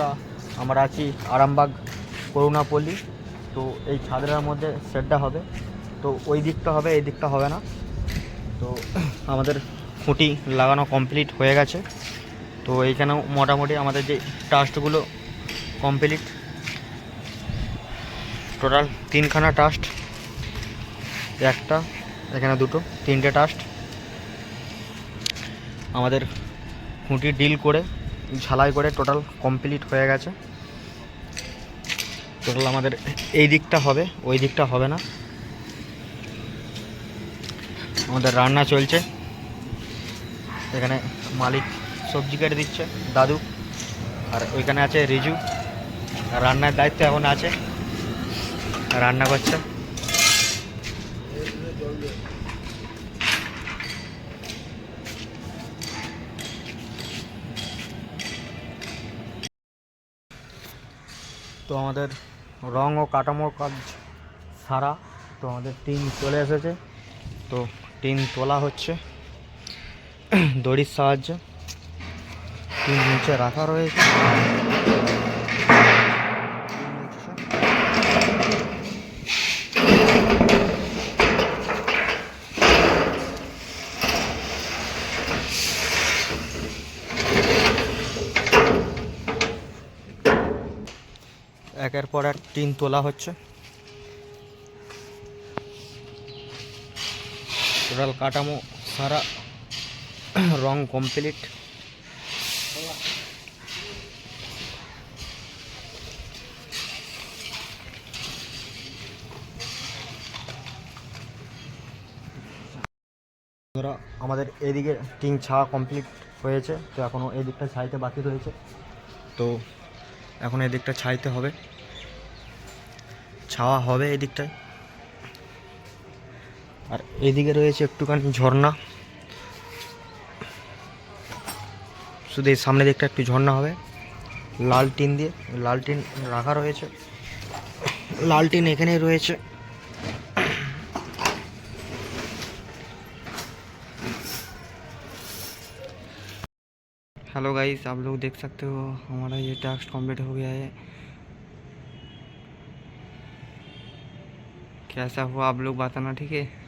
তা আমরা আছি আরামবাগ করুণাপল্লী তো এই ছাদরার মধ্যে শেডটা হবে। তো ওই দিকটা হবে, এই দিকটা হবে না। তো আমাদের খুঁটি লাগানো কমপ্লিট হয়ে গেছে। তো এইখানেও মোটামুটি আমাদের যে টাস্টগুলো কমপ্লিট টোটাল তিনখানা টাস্ট একটা, এখানে দুটো, তিনটে টাস্ট আমাদের খুঁটি ডিল করে ঝালাই করে টোটাল কমপ্লিট হয়ে গেছে। টোটাল আমাদের এই দিকটা হবে, ওই দিকটা হবে না। আমাদের রান্না চলছে। এখানে মালিক সবজি কেটে দিচ্ছে, দাদু। আর ওইখানে আছে রিজু। রান্নার দায়িত্ব এখন আছে। রান্না করছে। তো আমাদের রং ও কাঠামোর কাজ সারা, তো আমাদের টিন চলে এসেছে। তো টিন তোলা হচ্ছে। দড়ির সাহায্যে। টিন নিচে রাখা রয়েছে। একের পর এক টিন তোলা হচ্ছে। টোটাল কাঠামো সারা রং কমপ্লিট। আমাদের এদিকে টিন ছাওয়া কমপ্লিট হয়েছে, তো এখনও এই দিকটা ছাইতে বাকি রয়েছে। তো এখন এদিকটা ছাইতে হবে। ছাওয়া হবে এদিকটায়। আর এদিকে রয়েছে একটুখানি ঝর্ণা। শুধু এই সামনের দিকটা একটু ঝর্ণা হবে। লাল টিন দিয়ে, লাল টিন রাখা রয়েছে। লাল টিন এখানেই রয়েছে। हेलो गाइस आप लोग देख सकते हो, हमारा ये टास्क कंप्लीट हो गया है। कैसा हुआ आप लोग बताना, ठीक है?